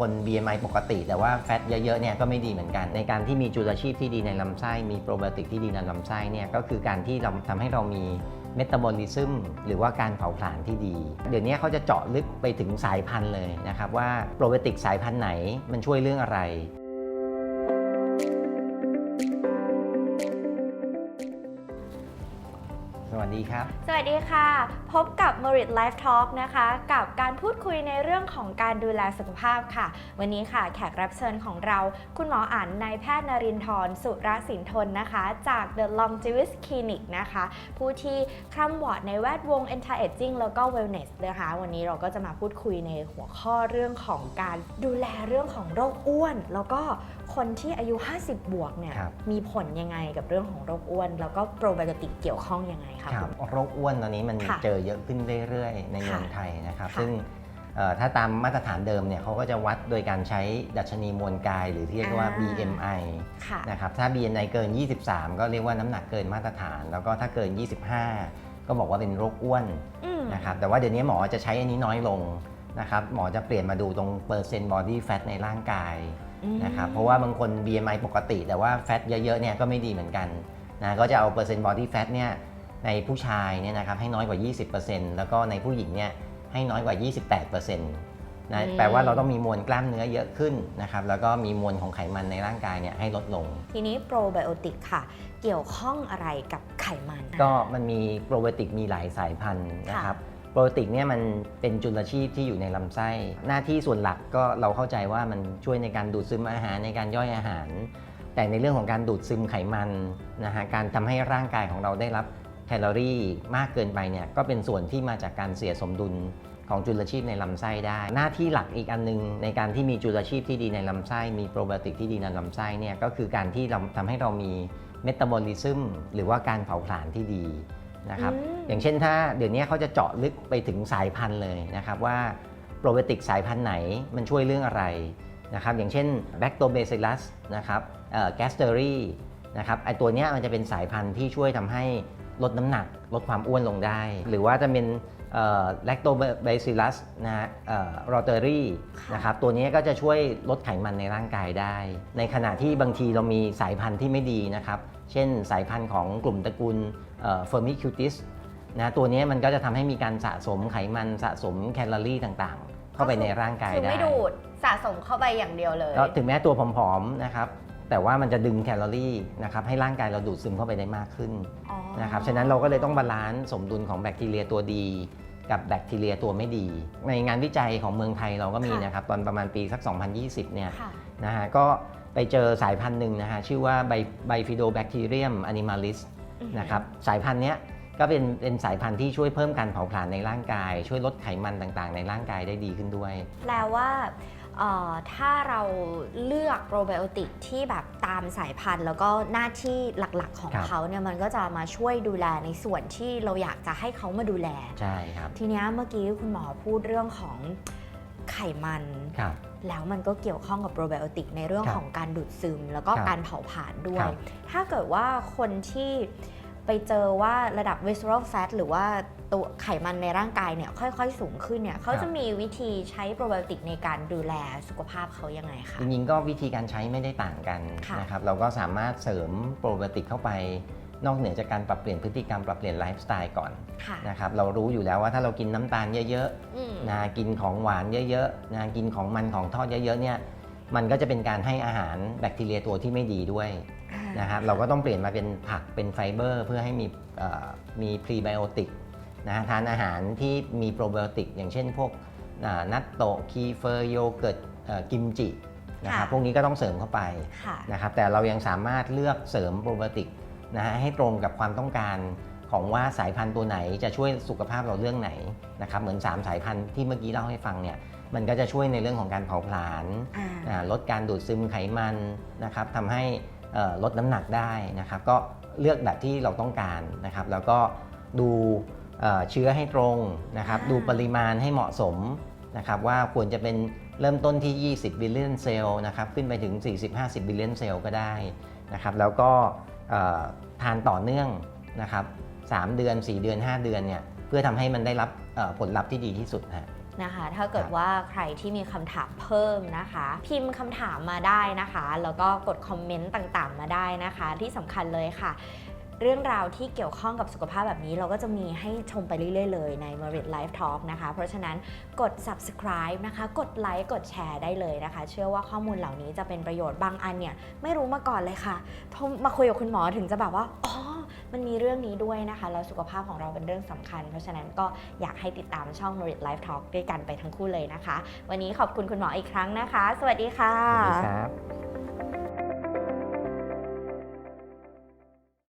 คน BMI ปกติ แต่ว่าแฟตเยอะๆเนี่ยก็ไม่ดีเหมือนกัน ในการที่มีจุลชีพที่ดีในลำไส้ มีโปรไบโอติกที่ดีในลำไส้เนี่ยก็คือการที่เราทำให้เรามีเมตาบอลิซึมหรือว่าการเผาผลาญที่ดี เดี๋ยวนี้เขาจะเจาะลึกไปถึงสายพันธุ์เลยนะครับว่าโปรไบโอติกสายพันธุ์ไหนมันช่วยเรื่องอะไร วัสดีครับ สวัสดีค่ะ พบกับ Merit Life Talk นะคะ กับการพูดคุยในเรื่องของการดูแลสุขภาพค่ะ วันนี้ค่ะแขกรับเชิญของเรา คุณหมออั๋นนายแพทย์นรินทร์สุรสินทนนะคะ จาก The Longevist Clinic นะคะ ผู้ที่คร่ำวอดในแวดวง anti aging แล้วก็ wellness นะคะ วันนี้เราก็จะมาพูดคุยในหัวข้อเรื่องของการดูแลเรื่องของโรคอ้วน แล้วก็คนที่อายุ 50 บวกเนี่ยครับมีผลยังไงกับเรื่องของโรคอ้วน แล้วก็โปรไบโอติกเกี่ยวข้องยังไงคะครัคุบณหมอโรคอ้วนตอนนี้มันค่ะเจอเยอะขึ้นเรื่อยๆ ในเมืองค่ะไทยนะครับ ค่ะซึ่งเอ่อถ้าตามมาตรฐานเดิมเนี่ยเขาก็จะวัดโดยการใช้ดัชนีมวลกาย หรือที่เรียกว่า อ่า BMI ค่ะ นะครับถ้า BMI เกิน 23 ก็เรียกว่าน้ำหนักเกินมาตรฐาน แล้วก็ถ้าเกิน 25 ก็บอกว่าเป็นโรคอ้วนอืม นะครับแต่ว่าเดี๋ยวนี้หมอจะใช้อันนี้น้อยลงนะครับหมอจะเปลี่ยนมาดูตรงเปอร์เซ็นต์ body fat ในร่างกายอืมนะครับเพราะว่าบางคน BMI ปกติ แต่ว่าแฟตเยอะๆเนี่ยก็ไม่ดีเหมือนกันนะก็จะเอาเปอร์เซ็นต์ body fat เนี่ย ในผู้ชายเนี่ยนะครับให้น้อยกว่า 20%แล้วก็ในผู้หญิงเนี่ยให้น้อยกว่า 28%นะแปลว่าเราต้องมีมวลกล้ามเนื้อเยอะขึ้นนะครับ แล้วก็มีมวลของไขมันในร่างกายเนี่ยให้ลดลง ทีนี้โปรไบโอติกค่ะ เกี่ยวข้องอะไรกับไขมัน ก็มันมีโปรไบโอติกมีหลายสายพันธุ์นะครับโปรไบโอติกเนี่ยมันเป็นจุลชีพที่อยู่ในลำไส้ หน้าที่ส่วนหลักก็เราเข้าใจว่ามันช่วยในการดูดซึมอาหารในการย่อยอาหาร แต่ในเรื่องของการดูดซึมไขมันนะฮะการทำให้ร่างกายของเราได้รับ แคลอรี่มากเกินไปเนี่ยก็เป็นส่วนที่มาจากการเสียสมดุลของจุลชีพในลำไส้ได้ หน้าที่หลักอีกอันนึง ในการที่มีจุลชีพที่ดีในลำไส้ มีโปรไบโอติกที่ดีในลำไส้เนี่ยก็คือการที่เราทำให้เรามีเมตาบอลิซึมหรือว่าการเผาผลาญที่ดีนะครับอืมอย่างเช่นถ้าเดี๋ยวนี้เขาจะเจาะลึกไปถึงสายพันธุ์เลยนะครับว่าโปรไบโอติกสายพันธุ์ไหนมันช่วยเรื่องอะไรนะครับอย่างเช่น Lactobacillus นะครับแกสเตอรี่นะครับไอตัวเนี้ยมันจะเป็นสายพันธุ์ที่ช่วยทำให้ ลดน้ำหนัก ลดความอ้วนลงได้ หรือว่าจะเป็นแลคโตเบซิลัสนะฮะโรเตอรี่ค่ะนะครับตัวนี้ก็จะช่วยลดไขมันในร่างกายได้ ในขณะที่บางทีเรามีสายพันธุ์ที่ไม่ดีนะครับ เช่นสายพันธุ์ของกลุ่มตระกูลเฟอร์มิคิวติสนะตัวนี้มันก็จะทำให้มีการสะสมไขมันสะสมแคลอรี่ต่างๆ เข้าไปในร่างกายคือได้ไม่ดูดสะสมเข้าไปอย่างเดียวเลยก็ถึงแม้ตัวผอมๆนะครับ แต่ว่ามันจะดึงแคลอรี่นะครับให้ร่างกายเราดูดซึมเข้าไปได้มากขึ้นอ๋อนะครับฉะนั้นเราก็เลยต้องบาลานซ์สมดุลของแบคทีเรียตัวดี กับแบคทีเรียตัวไม่ดี ในงานวิจัยของเมืองไทยเราก็มีนะครับตอนประมาณปีสัก 2020 เนี่ยค่ะ นะฮะก็ไปเจอสายพันธุ์หนึ่งนะฮะชื่อว่าไบฟิโดแบคทีเรียมอนิมาลิสอือฮึนะครับสายพันธุ์เนี้ยก็เป็นเป็นสายพันธุ์ที่ช่วยเพิ่มการเผาผลาญในร่างกาย ช่วยลดไขมันต่างๆ ในร่างกายได้ดีขึ้นด้วย แปลว่าเอ่อ ถ้าเราเลือกโปรไบโอติกที่แบบตามสายพันธุ์ แล้วก็หน้าที่หลักๆของครับเขาเนี่ยมันก็จะมาช่วยดูแลในส่วนที่เราอยากจะให้เขามาดูแล ใช่ครับ ทีเนี้ยเมื่อกี้คุณหมอพูดเรื่องของไขมันครับแล้วมันก็เกี่ยวข้องกับโปรไบโอติกในเรื่องครับของการดูดซึม แล้วก็ครับการเผาผลาญด้วคยรับถ้าเกิดว่าคนที่ไปเจอว่าระดับ visceral fat หรือว่า ตัวไขมันในร่างกายเนี่ยค่อย ๆ สูงขึ้นเนี่ยเขาจะมีวิธีใช้โปรไบโอติกในการดูแลสุขภาพเขายังไงคะ จริงๆก็วิธีการใช้ไม่ได้ต่างกันค่ะ นะครับเราก็สามารถเสริมโปรไบโอติกเข้าไป นอกเหนือจากการปรับเปลี่ยนพฤติกรรมปรับเปลี่ยนไลฟ์สไตล์ก่อนค่ะนะครับเรารู้อยู่แล้วว่าถ้าเรากินน้ำตาลเยอะอืม ๆนะกินของหวานเยอะๆนะกินของมันของทอดเยอะๆเนี่ยมันก็จะเป็นการให้อาหารแบคทีเรียตัวที่ไม่ดีด้วยอ่านะครับเราก็ต้องเปลี่ยนมาเป็นผักเป็นไฟเบอร์ เพื่อให้มีเอ่อมีพรีไบโอติก นะฮะทานอาหารที่มีโปรไบโอติก อย่างเช่นพวกอ่านัตโตะคีเฟอร์โยเกิร์ตเอ่อกิมจินะครับพวกนี้ก็ต้องเสริมเข้าไปค่ะนะครับแต่เรายังสามารถเลือกเสริมโปรไบโอติกนะฮะให้ตรงกับความต้องการของว่าสายพันธุ์ตัวไหนจะช่วยสุขภาพเราเรื่องไหนนะครับเหมือน 3 สายพันธุ์ที่เมื่อกี้เล่าให้ฟังเนี่ยมันก็จะช่วยในเรื่องของการเผาผลาญอ่าอ่าลดการดูดซึมไขมันนะครับทำให้เอ่อลดน้ำหนักได้นะครับ ก็เลือกแบบที่เราต้องการนะครับ แล้วก็ดู เอ่อเชื้อให้ตรงนะครับอ่าดูปริมาณให้เหมาะสมนะครับว่าควรจะเป็นเริ่มต้นที่ 20 บิลเลียนเซลล์นะครับขึ้นไปถึง 40-50 บิลเลียนเซลล์ก็ได้นะครับแล้วก็เอ่อทานต่อเนื่องนะครับ3เดือน 4 เดือน 5 เดือนเนี่ยเพื่อทำให้มันได้รับเอ่อผลลัพธ์ที่ดีที่สุดฮะนะคะถ้าเกิดครับว่าใครที่มีคำถามเพิ่มนะคะ พิมพ์คำถามมาได้นะคะ แล้วก็กดคอมเมนต์ต่างๆ มาได้นะคะ ที่สำคัญเลยค่ะ เรื่องราวที่เกี่ยวข้องกับสุขภาพแบบนี้ เราก็จะมีให้ชมไปเรื่อยๆเลยใน Merit Life Talk นะคะ เพราะฉะนั้นกด subscribe นะคะ กดไลค์กดแชร์ได้เลยนะคะ เชื่อว่าข้อมูลเหล่านี้จะเป็นประโยชน์บางอันเนี่ยไม่รู้มาก่อนเลยค่ะมาคุยกับคุณหมอถึงจะแบบว่าอ๋อมันมีเรื่องนี้ด้วยนะคะ แล้วสุขภาพของเราเป็นเรื่องสำคัญ เพราะฉะนั้นก็อยากให้ติดตามช่อง Merit Life Talk ด้วยกันไปทั้งคู่เลยนะคะ วันนี้ขอบคุณคุณหมออีกครั้งนะคะ สวัสดีค่ะสวัสดีครับ